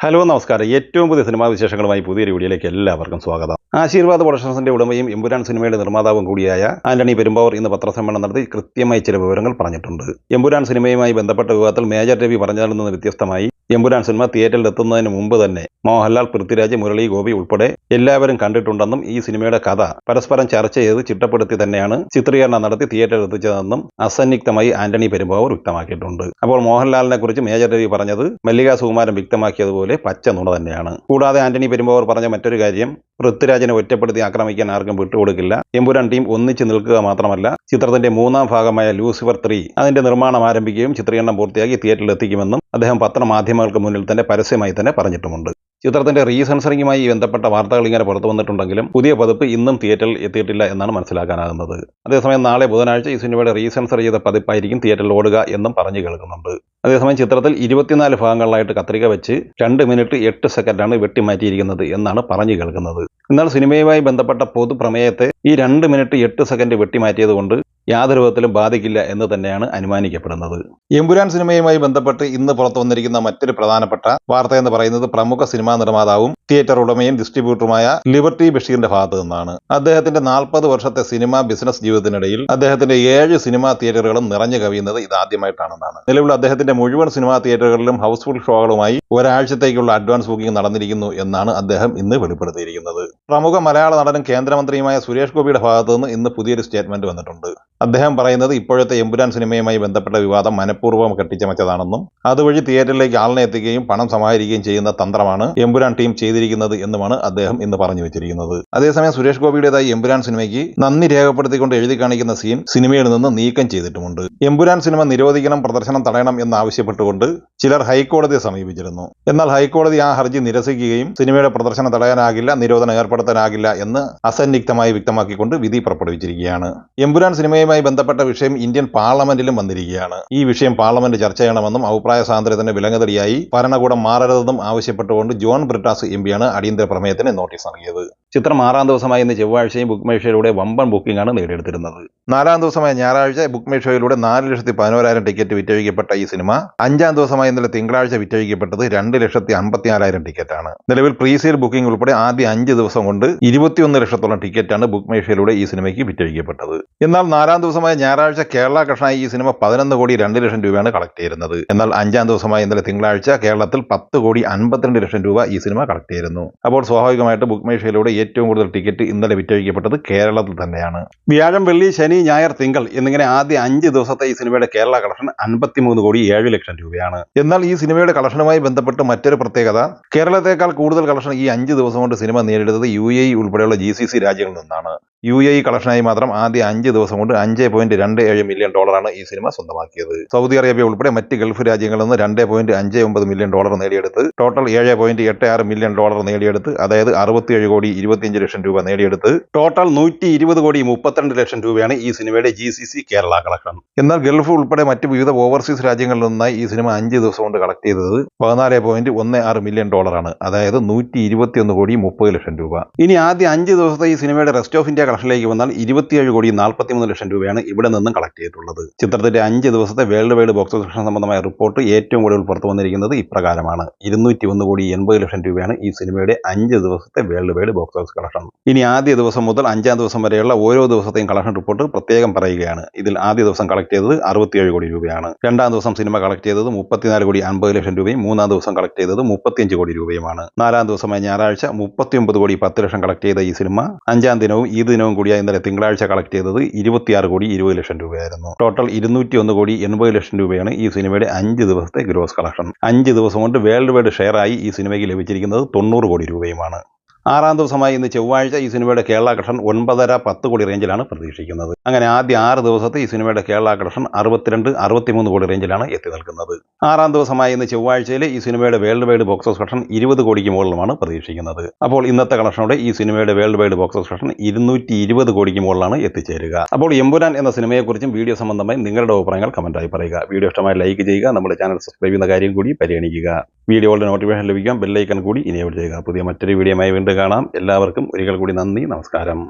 Hello നമസ്കാരം. ഏറ്റവും പുതിയ സിനിമാ വിശേഷങ്ങളുമായി പുതിയൊരു വീഡിയോയിലേക്ക് എല്ലാവർക്കും സ്വാഗതം. ആശീർവാദ് പ്രൊഡക്ഷൻസിന്റെ ഉടമയും എമ്പുരാൻ സിനിമയുടെ നിർമ്മാതാവും കൂടിയായ ആന്റണി പെരുമ്പാവൂർ ഇന്ന് പത്രസമ്മേളനം നടത്തി കൃത്യമായി ചില വിവരങ്ങൾ പറഞ്ഞിട്ടുണ്ട്. എമ്പുരാൻ സിനിമയുമായി ബന്ധപ്പെട്ട വിവാദത്തിൽ മേജർ രവി പറഞ്ഞതിൽ നിന്ന് വ്യത്യസ്തമായി എമ്പുരാൻ സിനിമ തിയേറ്ററിൽ എത്തുന്നതിന് മുമ്പ് തന്നെ മോഹൻലാൽ പൃഥ്വിരാജ് മുരളി ഗോപി ഉൾപ്പെടെ എല്ലാവരും കണ്ടിട്ടുണ്ടെന്നും ഈ സിനിമയുടെ കഥ പരസ്പരം ചർച്ച ചെയ്ത് ചിട്ടപ്പെടുത്തി തന്നെയാണ് ചിത്രീകരണം നടത്തി തിയേറ്ററിൽ എത്തിച്ചതെന്നും അസന്നിഗ്ധമായി ആന്റണി പെരുമ്പാവൂർ വ്യക്തമാക്കിയിട്ടുണ്ട്. അപ്പോൾ മോഹൻലാലിനെ കുറിച്ച് മേജർ രവി പറഞ്ഞത് മല്ലിക സുകുമാരൻ വ്യക്തമാക്കിയതുപോലെ പച്ച നുണ തന്നെയാണ്. കൂടാതെ ആന്റണി പെരുമ്പാവൂർ പറഞ്ഞ മറ്റൊരു കാര്യം പൃഥ്വിരാജിനെ ഒറ്റപ്പെടുത്തി ആക്രമിക്കാൻ ആർക്കും വിട്ടുകൊടുക്കില്ല. എമ്പുരാൻ ടീം ഒന്നിച്ച് നിൽക്കുക മാത്രമല്ല ചിത്രത്തിന്റെ മൂന്നാം ഭാഗമായ ലൂസിഫർ ത്രീ അതിന്റെ നിർമ്മാണം ആരംഭിക്കുകയും ചിത്രീകരണം പൂർത്തിയാക്കി തിയേറ്ററിൽ എത്തിക്കുമെന്നും അദ്ദേഹം പത്രമാധ്യമങ്ങൾക്ക് മുന്നിൽ തന്നെ പരസ്യമായി തന്നെ പറഞ്ഞിട്ടുമുണ്ട്. ചിത്രത്തിന്റെ റീസെൻസറിങ്ങുമായി ബന്ധപ്പെട്ട വാർത്തകൾ ഇങ്ങനെ പുറത്തു വന്നിട്ടുണ്ടെങ്കിലും പുതിയ പതിപ്പ് ഇന്നും തിയേറ്ററിൽ എത്തിയിട്ടില്ല എന്നാണ് മനസ്സിലാക്കാനാകുന്നത്. അതേസമയം നാളെ ബുധനാഴ്ച ഈ സിനിമയുടെ റീസെൻസർ ചെയ്ത പതിപ്പായിരിക്കും തിയേറ്ററിൽ ഓടുക എന്നും പറഞ്ഞു കേൾക്കുന്നുണ്ട്. അതേസമയം ചിത്രത്തിൽ ഇരുപത്തിനാല് ഭാഗങ്ങളിലായിട്ട് കത്രിക വെച്ച് രണ്ട് മിനിറ്റ് എട്ട് സെക്കൻഡാണ് വെട്ടിമാറ്റിയിരിക്കുന്നത് എന്നാണ് പറഞ്ഞു കേൾക്കുന്നത്. എന്നാൽ സിനിമയുമായി ബന്ധപ്പെട്ട പൊതുപ്രമേയത്തെ ഈ രണ്ട് മിനിറ്റ് എട്ട് സെക്കൻഡ് വെട്ടിമാറ്റിയത് കൊണ്ട് യാതൊരു വിധത്തിലും ബാധിക്കില്ല എന്ന് തന്നെയാണ് അനുമാനിക്കപ്പെടുന്നത്. എമ്പുരാൻ സിനിമയുമായി ബന്ധപ്പെട്ട് ഇന്ന് പുറത്തു വന്നിരിക്കുന്ന മറ്റൊരു പ്രധാനപ്പെട്ട വാർത്ത എന്ന് പറയുന്നത് പ്രമുഖ സിനിമാ നിർമ്മാതാവും തിയേറ്റർ ഉടമയും ഡിസ്ട്രിബ്യൂട്ടറുമായ ലിബർട്ടി ബഷീറിന്റെ ഭാഗത്ത് നിന്നാണ്. അദ്ദേഹത്തിന്റെ നാൽപ്പത് വർഷത്തെ സിനിമാ ബിസിനസ് ജീവിതത്തിനിടയിൽ അദ്ദേഹത്തിന്റെ ഏഴ് സിനിമാ തിയേറ്ററുകളും നിറഞ്ഞു കവിയുന്നത് ഇതാദ്യമായിട്ടാണെന്നാണ്. നിലവിൽ അദ്ദേഹത്തിന്റെ മുഴുവൻ സിനിമാ തിയേറ്ററുകളിലും ഹൗസ്ഫുൾ ഷോകളുമായി ഒരാഴ്ചത്തേക്കുള്ള അഡ്വാൻസ് ബുക്കിംഗ് നടന്നിരിക്കുന്നു എന്നാണ് അദ്ദേഹം ഇന്ന് വെളിപ്പെടുത്തിയിരിക്കുന്നത്. പ്രമുഖ മലയാള നടനും കേന്ദ്രമന്ത്രിയുമായ സുരേഷ് ഗോപിയുടെ ഭാഗത്തുനിന്ന് ഇന്ന് പുതിയൊരു സ്റ്റേറ്റ്മെന്റ് വന്നിട്ടുണ്ട്. അദ്ദേഹം പറയുന്നത് ഇപ്പോഴത്തെ എമ്പുരാൻ സിനിമയുമായി ബന്ധപ്പെട്ട വിവാദം മനഃപൂർവം കെട്ടിച്ചമച്ചതാണെന്നും അതുവഴി തിയേറ്ററിലേക്ക് ആളിനെ എത്തിക്കുകയും പണം സമാഹരിക്കുകയും ചെയ്യുന്ന തന്ത്രമാണ് എമ്പുരാൻ ടീം ചെയ്തിരിക്കുന്നത് എന്നുമാണ് അദ്ദേഹം ഇന്ന് പറഞ്ഞു വെച്ചിരിക്കുന്നത്. അതേസമയം സുരേഷ് ഗോപിയുടേതായി എമ്പുരാൻ സിനിമയ്ക്ക് നന്ദി രേഖപ്പെടുത്തിക്കൊണ്ട് എഴുതി കാണിക്കുന്ന സീൻ സിനിമയിൽ നിന്ന് നീക്കം ചെയ്തിട്ടുമുണ്ട്. എമ്പുരാൻ സിനിമ നിരോധിക്കണം പ്രദർശനം തടയണം എന്നാവശ്യപ്പെട്ടുകൊണ്ട് ചിലർ ഹൈക്കോടതിയെ സമീപിച്ചിരുന്നു. എന്നാൽ ഹൈക്കോടതി ആ ഹർജി നിരസിക്കുകയും സിനിമയുടെ പ്രദർശനം തടയാനാകില്ല നിരോധനം ഏർപ്പെടുത്താനാകില്ല എന്ന് അസന്നിഗ്ധമായി വ്യക്തമാക്കിക്കൊണ്ട് വിധി പുറപ്പെടുവിച്ചിരിക്കുകയാണ്. എമ്പുരാൻ സിനിമയുമായി ബന്ധപ്പെട്ട വിഷയം ഇന്ത്യൻ പാർലമെന്റിലും വന്നിരിക്കുകയാണ്. ഈ വിഷയം പാർലമെന്റ് ചർച്ച ചെയ്യണമെന്നും അഭിപ്രായ സ്വാതന്ത്ര്യത്തിന് വിലങ്ങതടിയായി ഭരണകൂടം മാറരുതെന്നും ആവശ്യപ്പെട്ടുകൊണ്ട് ജോൺ ബ്രിട്ടാസ് എം പിയാണ് അടിയന്തര പ്രമേയത്തിന് നോട്ടീസ് നൽകിയത്. ചിത്രം ആറാം ദിവസമായ ഇന്ന് ചൊവ്വാഴ്ചയും ബുക്ക് മേഷയിലൂടെ വമ്പൻ ബുക്കിംഗാണ് നേടിയെടുത്തിരുന്നത്. നാലാം ദിവസമായ ഞായറാഴ്ച ബുക്ക് മേഷോയിലൂടെ നാല് ലക്ഷത്തി പതിനോരായിരം ടിക്കറ്റ് വിറ്റഴിക്കപ്പെട്ട ഈ സിനിമ അഞ്ചാം ദിവസമായ ഇന്നലെ തിങ്കളാഴ്ച വിറ്റഴിക്കപ്പെട്ടത് രണ്ട് ലക്ഷത്തി അമ്പത്തിനാലായിരം ടിക്കറ്റാണ് നിലവിൽ പ്രീസെയിൽ ബുക്കിംഗ് ഉൾപ്പെടെ ആദ്യ അഞ്ച് ദിവസം കൊണ്ട് ഇരുപത്തിയൊന്ന് ലക്ഷത്തോളം ടിക്കറ്റാണ് ബുക്ക് മേഷയിലൂടെ ഈ സിനിമയ്ക്ക് വിറ്റഴിക്കപ്പെട്ടത്. എന്നാൽ നാലാം ദിവസമായ ഞായറാഴ്ച കേരള കഷണായി ഈ സിനിമ പതിനൊന്ന് കോടി രണ്ട് ലക്ഷം രൂപയാണ് കളക്ട് ചെയ്യുന്നത് എന്നാൽ അഞ്ചാം ദിവസമായ ഇന്നലെ തിങ്കളാഴ്ച കേരളത്തിൽ പത്ത് കോടി അൻപത്തിരണ്ട് ലക്ഷം രൂപ ഈ സിനിമ കളക്ട് ചെയ്യുന്നു അപ്പോൾ സ്വാഭാവികമായിട്ട് ബുക്ക് മൈ ഷോയിലൂടെ ഏറ്റവും കൂടുതൽ ടിക്കറ്റ് ഇന്നലെ വിറ്റഴിക്കപ്പെട്ടത് കേരളത്തിൽ തന്നെയാണ്. വ്യാഴം വെള്ളി ശനി ഞായർ തിങ്കൾ എന്നിങ്ങനെ ആദ്യ അഞ്ച് ദിവസത്തെ ഈ സിനിമയുടെ കേരള കളക്ഷൻ അൻപത്തിമൂന്ന് കോടി ഏഴ് ലക്ഷം രൂപയാണ്. എന്നാൽ ഈ സിനിമയുടെ കളക്ഷനുമായി ബന്ധപ്പെട്ട് മറ്റൊരു പ്രത്യേകത കേരളത്തെക്കാൾ കൂടുതൽ കളക്ഷൻ ഈ അഞ്ച് ദിവസം കൊണ്ട് സിനിമ നേരിടുന്നത് യു എ ഇ ഉൾപ്പെടെയുള്ള ജി സി സി രാജ്യങ്ങളിൽ നിന്നാണ്. യു എ കളക്ഷനായി മാത്രം ആദ്യ അഞ്ച് ദിവസം കൊണ്ട് അഞ്ച് പോയിന്റ് രണ്ട് ഏഴ് മില്യൺ ഡോളറാണ് ഈ സിനിമ സ്വന്തമാക്കിയത്. സൗദി അറേബ്യ ഉൾപ്പെടെ മറ്റ് ഗൾഫ് രാജ്യങ്ങളിൽ നിന്ന് രണ്ട് പോയിന്റ് അഞ്ച് ഒമ്പത് മില്യൺ ഡോളർ നേടിയെടുത്ത് ടോട്ടൽ ഏഴ് പോയിന്റ് എട്ട് ആറ് മില്യൺ ഡോളർ നേടിയെടുത്ത് അതായത് അറുപത്തിയേഴ് കോടി ഇരുപത്തിയഞ്ച് ലക്ഷം രൂപ നേടിയെടുത്ത് ടോട്ടൽ നൂറ്റി ഇരുപത് കോടി മുപ്പത്തിരണ്ട് ലക്ഷം രൂപയാണ് ഈ സിനിമയുടെ G C C Kerala collection എന്നാൽ ഗൾഫ് ഉൾപ്പെടെ മറ്റ് വിവിധ ഓവർസീസ് രാജ്യങ്ങളിൽ നിന്നായി ഈ സിനിമ അഞ്ച് ദിവസം കൊണ്ട് കളക്ട് ചെയ്തത് പതിനാല് പോയിന്റ് ഒന്ന് ആറ് മില്യൺ ഡോളറാണ് അതായത് നൂറ്റി ഇരുപത്തിയൊന്ന് കോടി മുപ്പത് ലക്ഷം രൂപ. ഇനി ആദ്യ അഞ്ച് ദിവസത്തെ ഈ സിനിമയുടെ റെസ്റ്റ് ഓഫ് ഇന്ത്യ കളക്ഷനിലേക്ക് വന്നാൽ ഇരുപത്തിയേഴ് കോടി നാൽപ്പത്തിമൂന്ന് ലക്ഷം രൂപയാണ് ഇവിടെ നിന്നും കളക്ട് ചെയ്തിട്ടുള്ളത്. ചിത്രത്തിന്റെ അഞ്ച് ദിവസത്തെ വേൾഡ് വൈഡ് ബോക്സ് ഓഫീസ് സംബന്ധമായ റിപ്പോർട്ട് ഏറ്റവും കൂടുതൽ പുറത്തു വന്നിരിക്കുന്നത് ഇപ്രകാരമാണ്. ഇരുന്നൂറ്റി ഒന്ന് കോടി എൺപത് ലക്ഷം രൂപയാണ് ഈ സിനിമയുടെ അഞ്ച് ദിവസത്തെ world wide box office collection ഇനി ആദ്യ ദിവസം മുതൽ അഞ്ചാം ദിവസം വരെയുള്ള ഓരോ ദിവസത്തെയും കളക്ഷൻ റിപ്പോർട്ട് പ്രത്യേകം പറയുകയാണ്. ഇതിൽ ആദ്യ ദിവസം കളക്ട് ചെയ്തത് അറുപത്തിയേഴ് കോടി രൂപയാണ്. രണ്ടാം ദിവസം സിനിമ കളക്ട് ചെയ്തത് മുപ്പത്തിനാല് കോടി അൻപത് ലക്ഷം രൂപയും മൂന്നാം ദിവസം കളക്ട് ചെയ്തത് മുപ്പത്തിയഞ്ച് കോടി രൂപയുമാണ്. നാലാം ദിവസമായ ഞായറാഴ്ച മുപ്പത്തിയൊമ്പത് കോടി പത്ത് ലക്ഷം കളക്ട് ചെയ്ത ഈ സിനിമ അഞ്ചാം ദിനവും ഈ ദിനവും കൂടിയായി ഇന്നലെ തിങ്കളാഴ്ച കളക്ട് ചെയ്തത് ഇരുപത്തിയാറ് കോടി ഇരുപത് ലക്ഷം രൂപയായിരുന്നു. ടോട്ടൽ ഇരുന്നൂറ്റി ഒന്ന് കോടി എൺപത് ലക്ഷം രൂപയാണ് ഈ സിനിമയുടെ അഞ്ച് ദിവസത്തെ ഗ്രോസ് കളക്ഷൻ അഞ്ച് ദിവസം കൊണ്ട് വേൾഡ് വൈഡ് ഷെയറായി ഈ സിനിമയ്ക്ക് ലഭിച്ചിരിക്കുന്നത് തൊണ്ണൂറ് കോടി രൂപയുമാണ്. ആറാം ദിവസമായി ഇന്ന് ചൊവ്വാഴ്ച ഈ സിനിമയുടെ കേരള കളക്ഷൻ ഒൻപതര പത്ത് കോടി റേഞ്ചിലാണ് പ്രതീക്ഷിക്കുന്നത്. അങ്ങനെ ആദ്യ ആറ് ദിവസത്തെ ഈ സിനിമയുടെ കേരള കളക്ഷൻ അറുപത്തിരണ്ട് അറുപത്തിമൂന്ന് കോടി റേഞ്ചിലാണ് എത്തി നിൽക്കുന്നത്. ആറാം ദിവസമായി ഇന്ന് ചൊവ്വാഴ്ചയിൽ ഈ സിനിമയുടെ world wide box office collection ഇരുപത് കോടിക്ക് മുകളിലുമാണ് പ്രതീക്ഷിക്കുന്നത്. അപ്പോൾ ഇന്നത്തെ കളക്ഷനോടെ ഈ സിനിമയുടെ world wide box office collection ഇരുന്നൂറ്റി ഇരുപത് കോടിക്ക് മുകളിലാണ് എത്തിച്ചേരുക. അപ്പോൾ എമ്പുരാൻ എന്ന സിനിമയെക്കുറിച്ചും വീഡിയോ സംബന്ധമായി നിങ്ങളുടെ അഭിപ്രായങ്ങൾ കമന്റായി പറയുക. വീഡിയോ ഇഷ്ടമായി ലൈക്ക് ചെയ്യുക നമ്മുടെ ചാനൽ സബ്സ്ക്രൈബ് ചെയ്യുന്ന കാര്യം കൂടി പരിഗണിക്കുക. വീഡിയോകളുടെ നോട്ടിഫിക്കേഷൻ ലഭിക്കാൻ ബെല്ലൈക്കൺ കൂടി ഇനേബിൾ ചെയ്യുക. പുതിയ മറ്റൊരു വീഡിയോയുമായി വീണ്ടും കാണാം. എല്ലാവർക്കും ഒരിക്കൽ കൂടി നന്ദി. നമസ്കാരം.